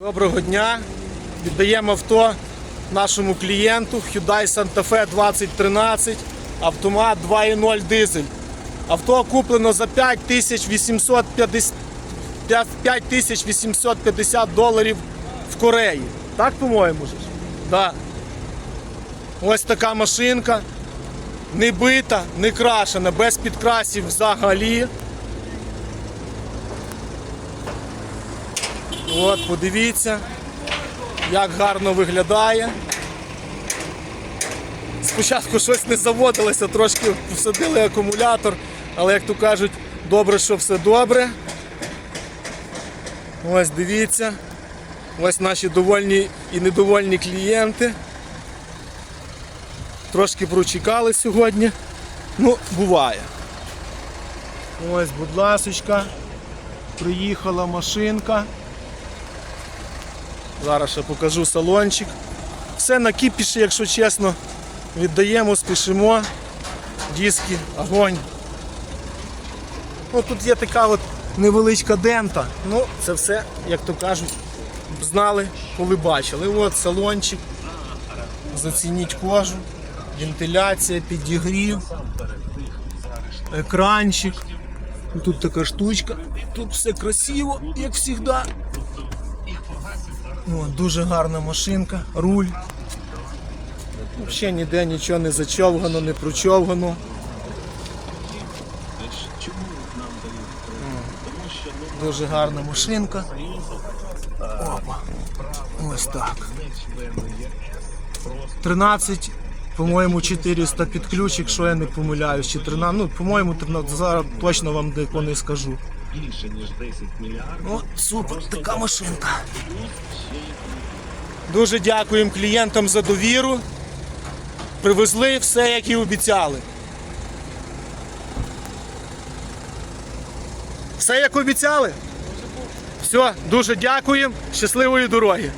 Доброго дня. Віддаємо авто нашому клієнту Hyundai Santa Fe 2013, автомат 2.0 дизель. Авто куплено за 5850, 5850 доларів в Кореї. Так, по-моєму? ж? Да. Ось така машинка. Не бита, не крашена, без підкрасів взагалі. От, подивіться, як гарно виглядає. Спочатку щось не заводилося, трошки посадили акумулятор, але, як то кажуть, добре, що все добре. Ось дивіться. Ось наші довольні і недовольні клієнти. Трошки прочекали сьогодні. Ну, буває. Ось, будь ласочка, приїхала машинка. Зараз ще покажу салончик. Все на кіпіші, якщо чесно. Віддаємо, спішимо. Диски, огонь. О, тут є така от невеличка дента. Ну, це все, як то кажуть, знали, коли бачили. От салончик. Зацініть кожу, вентиляція, підігрів, екранчик. Тут така штучка. Тут все красиво, як завжди. О, дуже гарна машинка, руль. Взагалі ніде нічого не зачовгано, не прочовгано. Дуже гарна машинка. Опа. Ось так. 13, по-моєму, 400 під ключ, якщо я не помиляюсь, чи 13, ну, по-моєму, 13, зараз точно вам деко не скажу. більше ніж 10 мільярдів. О, супер, така машинка. Дуже дякуємо клієнтам за довіру. Привезли все, як і обіцяли. Все, як обіцяли? Все, дуже дякуємо. Щасливої дороги.